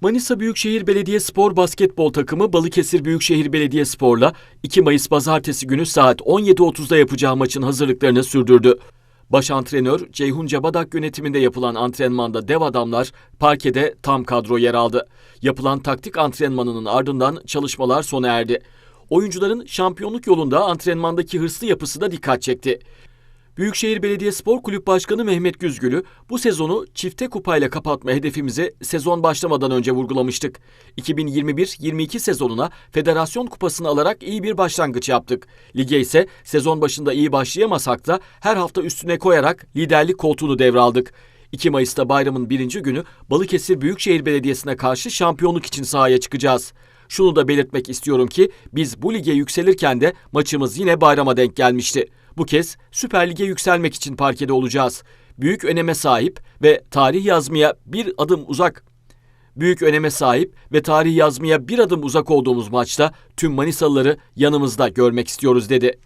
Manisa Büyükşehir Belediyespor basketbol takımı Balıkesir Büyükşehir Belediyespor'la 2 Mayıs pazartesi günü saat 17.30'da yapacağı maçın hazırlıklarını sürdürdü. Baş antrenör Ceyhun Cabadak yönetiminde yapılan antrenmanda dev adamlar parkede tam kadro yer aldı. Yapılan taktik antrenmanının ardından çalışmalar sona erdi. Oyuncuların şampiyonluk yolunda antrenmandaki hırslı yapısı da dikkat çekti. Büyükşehir Belediyespor Kulüp Başkanı Mehmet Güzgül'ü bu sezonu çifte kupayla kapatma hedefimizi sezon başlamadan önce vurgulamıştık. 2021-22 sezonuna Federasyon Kupası'nı alarak iyi bir başlangıç yaptık. Lige ise sezon başında iyi başlayamasak da her hafta üstüne koyarak liderlik koltuğunu devraldık. 2 Mayıs'ta bayramın birinci günü Balıkesir Büyükşehir Belediyesi'ne karşı şampiyonluk için sahaya çıkacağız. Şunu da belirtmek istiyorum ki biz bu lige yükselirken de maçımız yine bayrama denk gelmişti. Bu kez Süper Lig'e yükselmek için parkede olacağız. Büyük öneme sahip ve tarih yazmaya bir adım uzak büyük öneme sahip ve tarih yazmaya bir adım uzak olduğumuz maçta tüm Manisalıları yanımızda görmek istiyoruz dedi.